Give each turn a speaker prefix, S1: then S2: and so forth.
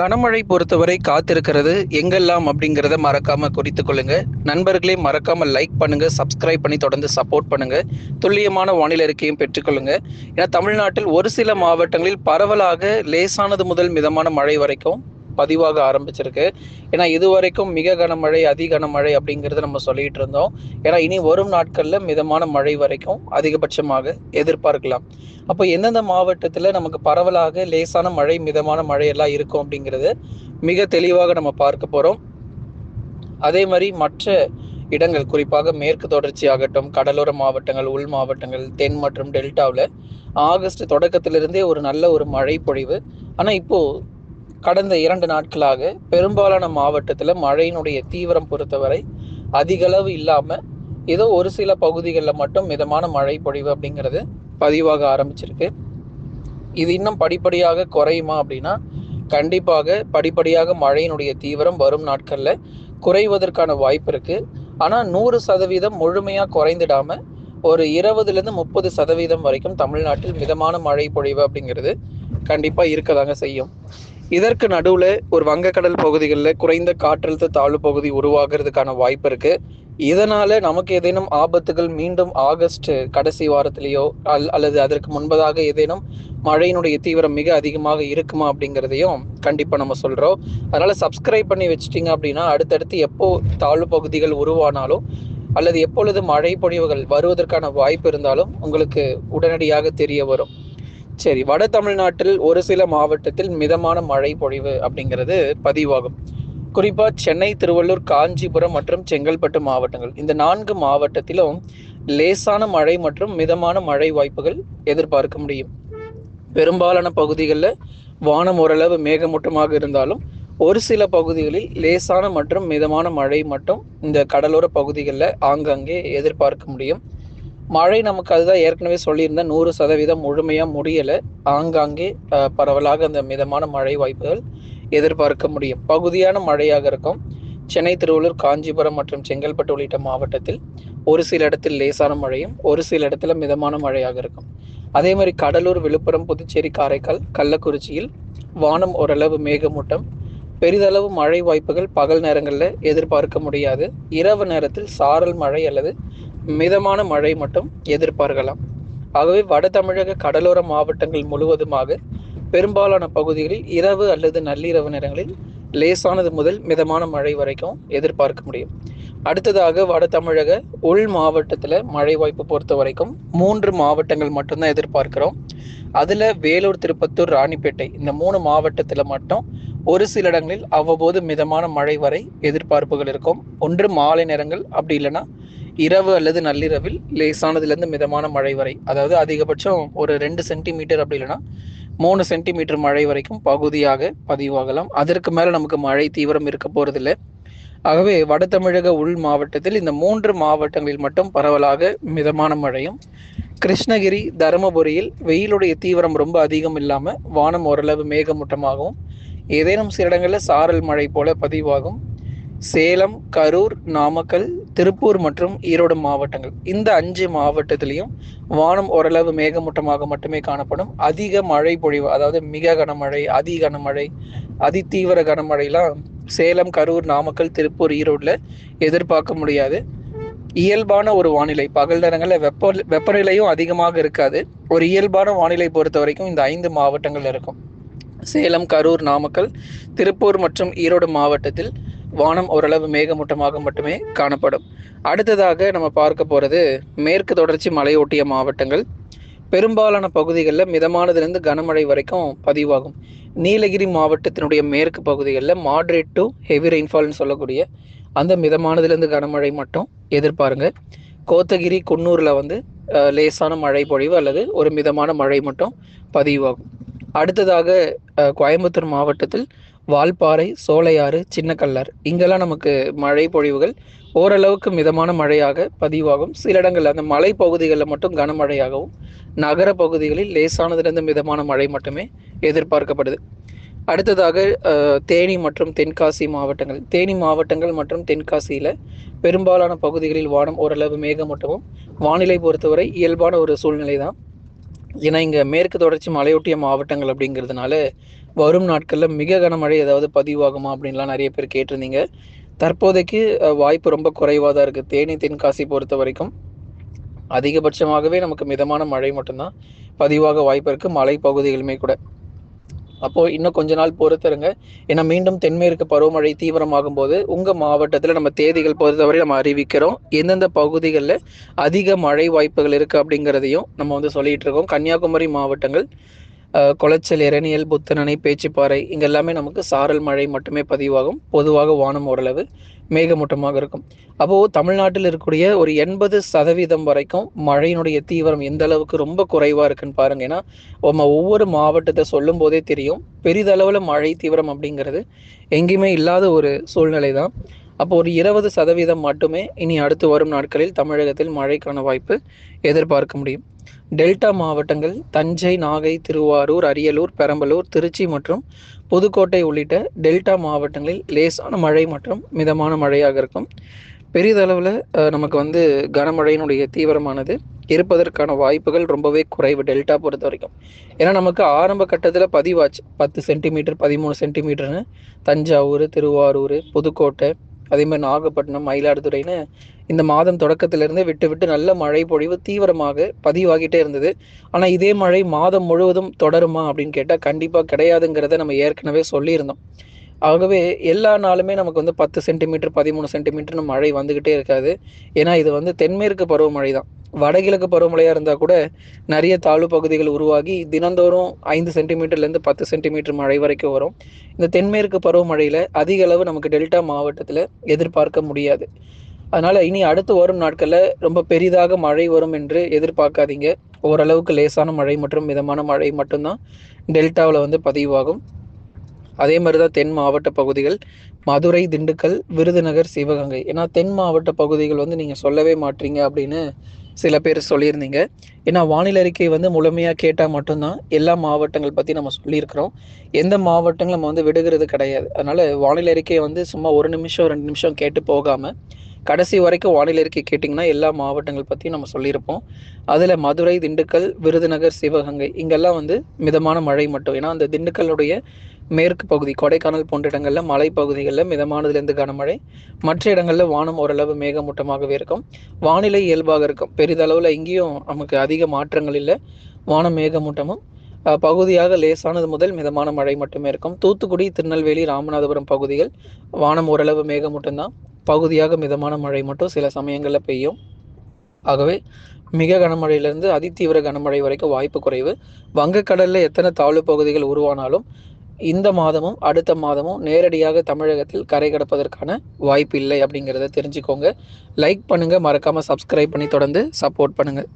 S1: கனமழை பொறுத்தவரை காத்திருக்கிறது. எங்கெல்லாம் அப்படிங்கிறத மறக்காம குறித்து கொள்ளுங்க. நண்பர்களே மறக்காம லைக் பண்ணுங்க சப்ஸ்கிரைப் பண்ணி தொடர்ந்து சப்போர்ட் பண்ணுங்க. துல்லியமான வானிலை அறிக்கையும் பெற்றுக்கொள்ளுங்க ஏன்னா தமிழ்நாட்டில் ஒரு சில மாவட்டங்களில் பரவலாக லேசானது முதல் மிதமான மழை வரைக்கும் பதிவாக ஆரம்பிச்சிருக்கு. ஏன்னா இதுவரைக்கும் மிக கனமழை அதி கனமழை அப்படிங்கிறத நம்ம சொல்லிட்டு இருந்தோம். ஏன்னா இனி வரும் நாட்கள்ல மிதமான மழை வரைக்கும் அதிகபட்சமாக எதிர்பார்க்கலாம். அப்போ எந்தெந்த மாவட்டத்துல நமக்கு பரவலாக லேசான மழை மிதமான மழை எல்லாம் இருக்கும் அப்படிங்கிறது மிக தெளிவாக நம்ம பார்க்க போறோம். அதே மாதிரி மற்ற இடங்கள் குறிப்பாக மேற்கு தொடர்ச்சி ஆகட்டும் கடலோர மாவட்டங்கள் உள் மாவட்டங்கள் தென் மற்றும் டெல்டாவில் ஆகஸ்ட் தொடக்கத்திலிருந்தே ஒரு நல்ல ஒரு மழை பொழிவு ஆனால் இப்போது கடந்த இரண்டு நாட்களாக பெரும்பாலான மாவட்டத்தில் மழையினுடைய தீவிரம் பொறுத்தவரை அதிகளவு இல்லாமல் ஏதோ ஒரு சில பகுதிகளில் மட்டும் மிதமான மழை பொழிவு அப்படிங்கிறது பதிவாக ஆரம்பிச்சிருக்கு. இது இன்னும் படிப்படியாக குறையுமா அப்படின்னா கண்டிப்பாக படிப்படியாக மழையினுடைய தீவிரம் வரும் நாட்களில் குறைவதற்கான வாய்ப்பு இருக்குது ஆனால் நூறு சதவீதம் முழுமையாக குறைந்துடாமல் ஒரு இருபதுலேருந்து முப்பது சதவீதம் வரைக்கும் தமிழ்நாட்டில் மிதமான மழை பொழிவு அப்படிங்கிறது கண்டிப்பாக இருக்கதாங்க செய்யும். இதற்கு நடுவில் ஒரு வங்கக்கடல் பகுதிகளில் குறைந்த காற்றழுத்த தாழ்வு பகுதி உருவாகிறதுக்கான வாய்ப்பு இருக்கு. இதனால நமக்கு ஏதேனும் ஆபத்துகள் மீண்டும் ஆகஸ்ட் கடைசி வாரத்திலேயோ அல் அல்லது அதற்கு முன்பதாக ஏதேனும் மழையினுடைய தீவிரம் மிக அதிகமாக இருக்குமா அப்படிங்கிறதையும் கண்டிப்பாக நம்ம சொல்கிறோம் அதனால சப்ஸ்கிரைப் பண்ணி வச்சிட்டிங்க அப்படின்னா அடுத்தடுத்து எப்போ தாழ்வு பகுதிகள் உருவானாலும் அல்லது எப்பொழுது மழை பொழிவுகள் வருவதற்கான வாய்ப்பு இருந்தாலும் உங்களுக்கு உடனடியாக தெரிய வரும். சரி வட தமிழ்நாட்டில் ஒரு சில மாவட்டத்தில் மிதமான மழை பொழிவு அப்படிங்கிறது பதிவாகும். குறிப்பா சென்னை திருவள்ளூர் காஞ்சிபுரம் மற்றும் செங்கல்பட்டு மாவட்டங்கள். இந்த நான்கு மாவட்டத்திலும் லேசான மழை மற்றும் மிதமான மழை வாய்ப்புகள் எதிர்பார்க்க முடியும். பெரும்பாலான பகுதிகளில் வானம் ஓரளவு மேகமூட்டமாக இருந்தாலும் ஒரு சில பகுதிகளில் லேசான மற்றும் மிதமான மழை மட்டும் இந்த கடலோர பகுதிகளில் ஆங்காங்கே எதிர்பார்க்க முடியும். மழை நமக்கு அதுதான் ஏற்கனவே சொல்லியிருந்தேன். நூறு சதவீதம் முழுமையாக முடியலை. ஆங்காங்கே பரவலாக அந்த மிதமான மழை வாய்ப்புகள் எதிர்பார்க்க முடியும். பகுதியான மழையாக இருக்கும். சென்னை திருவள்ளூர் காஞ்சிபுரம் மற்றும் செங்கல்பட்டு உள்ளிட்ட மாவட்டத்தில் ஒரு சில இடத்தில் லேசான மழையும் ஒரு சில இடத்துல மிதமான மழையாக இருக்கும். அதே மாதிரி கடலூர் விழுப்புரம் புதுச்சேரி காரைக்கால் கள்ளக்குறிச்சியில் வானம் ஓரளவு மேகமூட்டம். பெரிதளவு மழை வாய்ப்புகள் பகல் நேரங்களில் எதிர்பார்க்க முடியாது. இரவு நேரத்தில் சாரல் மழை அல்லது மிதமான மழை மட்டும் எதிர்பார்க்கலாம். ஆகவே வட தமிழக கடலோர மாவட்டங்கள் முழுவதுமாக பெரும்பாலான பகுதிகளில் இரவு அல்லது நள்ளிரவு நேரங்களில் லேசானது முதல் மிதமான மழை வரைக்கும் எதிர்பார்க்க முடியும். அடுத்ததாக வட தமிழக உள் மாவட்டத்தில் மழை வாய்ப்பு பொறுத்த வரைக்கும் மூன்று மாவட்டங்கள் மட்டும்தான் எதிர்பார்க்கிறோம். அதில் வேலூர் திருப்பத்தூர் ராணிப்பேட்டை இந்த மூணு மாவட்டத்தில் மட்டும் ஒரு சில இடங்களில் அவ்வப்போது மிதமான மழை வரை எதிர்பார்ப்புகள் இருக்கும். ஒன்று மாலை நேரங்கள் அப்படி இல்லைன்னா இரவு அல்லது நள்ளிரவில் லேசானதுலேருந்து மிதமான மழை வரை அதாவது அதிகபட்சம் ஒரு ரெண்டு சென்டிமீட்டர் அப்படி இல்லைன்னா மூணு சென்டிமீட்டர் மழை வரைக்கும் பகுதியாக பதிவாகலாம். அதற்கு மேலே நமக்கு மழை தீவிரம் இருக்க போகிறதில்ல ஆகவே வட தமிழக உள் மாவட்டத்தில் இந்த மூன்று மாவட்டங்களில் மட்டும் பரவலாக மிதமான மழையும் கிருஷ்ணகிரி தருமபுரியில் வெயிலுடைய தீவிரம் ரொம்ப அதிகம் இல்லாமல் வானம் ஓரளவு மேகமூட்டமாகவும் ஏதேனும் சில இடங்களில் சாரல் மழை போல பதிவாகும். சேலம் கரூர் நாமக்கல் திருப்பூர் மற்றும் ஈரோடு மாவட்டங்கள். இந்த அஞ்சு மாவட்டத்திலையும் வானம் ஓரளவு மேகமூட்டமாக மட்டுமே காணப்படும். அதிக மழை பொழிவு அதாவது மிக கனமழை அதி கனமழை அதி தீவிர கனமழைலாம் சேலம் கரூர் நாமக்கல் திருப்பூர் ஈரோடில் எதிர்பார்க்க முடியாது. இயல்பான ஒரு வானிலை பகல் நேரங்களில் வெப்ப வெப்பநிலையும் அதிகமாக இருக்காது. ஒரு இயல்பான வானிலை பொறுத்த வரைக்கும் இந்த ஐந்து மாவட்டங்கள் இருக்கும். சேலம் கரூர் நாமக்கல் திருப்பூர் மற்றும் ஈரோடு மாவட்டத்தில் வானம் ஓரளவு மேகமூட்டமாக மட்டுமே காணப்படும். அடுத்ததாக நம்ம பார்க்க போகிறது மேற்கு தொடர்ச்சி மலையொட்டிய மாவட்டங்கள். பெரும்பாலான பகுதிகளில் மிதமானதுலேருந்து கனமழை வரைக்கும் பதிவாகும். நீலகிரி மாவட்டத்தினுடைய மேற்கு பகுதிகளில் மாட்ரேட் டு ஹெவி ரெயின்ஃபால்னு சொல்லக்கூடிய அந்த மிதமானதுலேருந்து கனமழை மட்டும் எதிர்பாருங்க. கோத்தகிரி குன்னூரில் வந்து லேசான மழை பொழிவு அல்லது ஒரு மிதமான மழை மட்டும் பதிவாகும். அடுத்ததாக கோயம்புத்தூர் மாவட்டத்தில் வால்பாறை சோலையாறு சின்னக்கல்லார். இங்கெல்லாம் நமக்கு மழை பொழிவுகள் ஓரளவுக்கு மிதமான மழையாக பதிவாகும். சில இடங்கள் அந்த மலை பகுதிகளில் மட்டும் கனமழையாகவும் நகர பகுதிகளில் லேசானதிலிருந்து மிதமான மழை மட்டுமே எதிர்பார்க்கப்படுது. அடுத்ததாக தேனி மற்றும் தென்காசி மாவட்டங்கள். தேனி மாவட்டங்கள் மற்றும் தென்காசியில் பெரும்பாலான பகுதிகளில் வானம் ஓரளவு மேகமூட்டமும் வானிலை பொறுத்தவரை இயல்பான ஒரு சூழ்நிலை தான் ஏன்னா இங்கே மேற்கு தொடர்ச்சி மலையொட்டிய மாவட்டங்கள் அப்படிங்கிறதுனால வரும் நாட்களில் மிக கனமழை ஏதாவது பதிவாகுமா அப்படின்லாம் நிறைய பேர் கேட்டிருந்தீங்க. தற்போதைக்கு வாய்ப்பு ரொம்ப குறைவாக தான் இருக்குது தேனி தென்காசி பொறுத்த வரைக்கும் அதிகபட்சமாகவே நமக்கு மிதமான மழை மட்டும்தான் பதிவாக வாய்ப்பு இருக்குது மலை பகுதிகளுமே கூட. அப்போது இன்னும் கொஞ்ச நாள் பொறுத்துருங்க. ஏன்னா மீண்டும் தென்மேற்கு பருவமழை தீவிரமாகும் போது உங்கள் மாவட்டத்தில் நம்ம தேதிகள் பொறுத்தவரை நம்ம அறிவிக்கிறோம். எந்தெந்த பகுதிகளில் அதிக மழை வாய்ப்புகள் இருக்குது அப்படிங்கிறதையும் நம்ம வந்து சொல்லிகிட்டு இருக்கோம். கன்னியாகுமரி மாவட்டங்கள் குளச்சல் இரணியல் புத்தனணை பேச்சுப்பாறை இங்கே எல்லாமே நமக்கு சாரல் மழை மட்டுமே பதிவாகும். பொதுவாக வானம் ஓரளவு மேகமூட்டமாக இருக்கும். அப்போது தமிழ்நாட்டில் இருக்கக்கூடிய ஒரு எண்பது சதவீதம் வரைக்கும் மழையினுடைய தீவிரம் எந்த அளவுக்கு ரொம்ப குறைவாக இருக்குன்னு பாருங்க. ஏன்னா நம்ம ஒவ்வொரு மாவட்டத்தை சொல்லும் போதே தெரியும் பெரிதளவில் மழை தீவிரம் அப்படிங்கிறது எங்கேயுமே இல்லாத ஒரு சூழ்நிலை தான் அப்போ ஒரு இருபது சதவீதம் மட்டுமே இனி அடுத்து வரும் நாட்களில் தமிழகத்தில் மழைக்கான வாய்ப்பு எதிர்பார்க்க முடியும். டெல்டா மாவட்டங்கள் தஞ்சை நாகை திருவாரூர் அரியலூர் பெரம்பலூர் திருச்சி மற்றும் புதுக்கோட்டை உள்ளிட்ட டெல்டா மாவட்டங்களில் லேசான மழை மற்றும் மிதமான மழையாக இருக்கும். பெரிதளவில் நமக்கு வந்து கனமழையினுடைய தீவிரமானது இருப்பதற்கான வாய்ப்புகள் ரொம்பவே குறைவு டெல்டா பொறுத்த வரைக்கும். ஏன்னா நமக்கு ஆரம்ப கட்டத்தில் பதிவாச்சு. பத்து சென்டிமீட்டர் பதிமூணு சென்டிமீட்டர்னு தஞ்சாவூர் திருவாரூர் புதுக்கோட்டை அதே மாதிரி நாகப்பட்டினம் மயிலாடுதுறைன்னு இந்த மாதம் தொடக்கத்திலிருந்து விட்டு விட்டு நல்ல மழை பொழிவு தீவிரமாக பதிவாகிட்டே இருந்தது. ஆனால் இதே மழை மாதம் முழுவதும் தொடருமா அப்படின்னு கேட்டால் கண்டிப்பாக கிடையாதுங்கிறத நம்ம ஏற்கனவே சொல்லியிருந்தோம். ஆகவே எல்லா நாளுமே நமக்கு வந்து பத்து சென்டிமீட்டர் பதிமூணு சென்டிமீட்டர்னு மழை வந்துக்கிட்டே இருக்காது. ஏன்னா இது வந்து தென்மேற்கு பருவமழை தான் வடகிழக்கு பருவமழையாக இருந்தால் கூட நிறைய தாழ்வு பகுதிகள் உருவாகி தினந்தோறும் ஐந்து சென்டிமீட்டர்லேருந்து பத்து சென்டிமீட்டர் மழை வரைக்கும் வரும். இந்த தென்மேற்கு பருவமழையில் அதிக அளவு நமக்கு டெல்டா மாவட்டத்தில் எதிர்பார்க்க முடியாது. அதனால் இனி அடுத்து வரும் நாட்களில் ரொம்ப பெரிதாக மழை வரும் என்று எதிர்பார்க்காதீங்க. ஓரளவுக்கு லேசான மழை மற்றும் மிதமான மழை மட்டும்தான் டெல்டாவில் வந்து பதிவாகும். அதே மாதிரி தான் தென் மாவட்ட பகுதிகள் மதுரை திண்டுக்கல் விருதுநகர் சிவகங்கை. ஏன்னா தென் மாவட்ட பகுதிகள் வந்து நீங்கள் சொல்லவே மாட்டீங்க அப்படின்னு சில பேர் சொல்லியிருந்தீங்க. ஏன்னா வானிலை அறிக்கை வந்து முழுமையாக கேட்டால் மட்டும்தான் எல்லா மாவட்டங்கள் பற்றி நம்ம சொல்லியிருக்கிறோம். எந்த மாவட்டங்கள் நம்ம வந்து விடுகிறது கிடையாது. அதனால் வானிலை அறிக்கையை வந்து சும்மா ஒரு நிமிஷம் ரெண்டு நிமிஷம் கேட்டு போகாமல் கடைசி வரைக்கும் வானிலை அறிக்கை கேட்டிங்கன்னா எல்லா மாவட்டங்கள் பற்றியும் நம்ம சொல்லியிருப்போம். அதில் மதுரை திண்டுக்கல் விருதுநகர் சிவகங்கை இங்கெல்லாம் வந்து மிதமான மழை மட்டும். ஏன்னா அந்த திண்டுக்கல்லுடைய மேற்கு பகுதி கொடைக்கானல் போன்ற இடங்களில் மலை பகுதிகளில் மிதமானதுலேருந்து கனமழை. மற்ற இடங்களில் வானம் ஓரளவு மேகமூட்டமாகவே இருக்கும். வானிலை இயல்பாக இருக்கும். பெரிதளவில் இங்கேயும் நமக்கு அதிக மாற்றங்கள் இல்லை. வானம் மேகமூட்டமும் பகுதியாக லேசானது முதல் மிதமான மழை மட்டுமே இருக்கும். தூத்துக்குடி திருநெல்வேலி ராமநாதபுரம் பகுதிகள் வானம் ஓரளவு மேகமூட்டம்தான். பகுதியாக மிதமான மழை மட்டும் சில சமயங்களில் பெய்யும். ஆகவே மிக கனமழையிலிருந்து அதிதீவிர கனமழை வரைக்கும் வாய்ப்பு குறைவு. வங்கக்கடலில் எத்தனை தாழ்வு பகுதிகள் உருவானாலும் இந்த மாதமும் அடுத்த மாதமும் நேரடியாக தமிழகத்தில் கரை கடப்பதற்கான வாய்ப்பு இல்லை அப்படிங்கிறத தெரிஞ்சுக்கோங்க. லைக் பண்ணுங்கள் மறக்காமல் சப்ஸ்கிரைப் பண்ணி தொடர்ந்து சப்போர்ட் பண்ணுங்கள்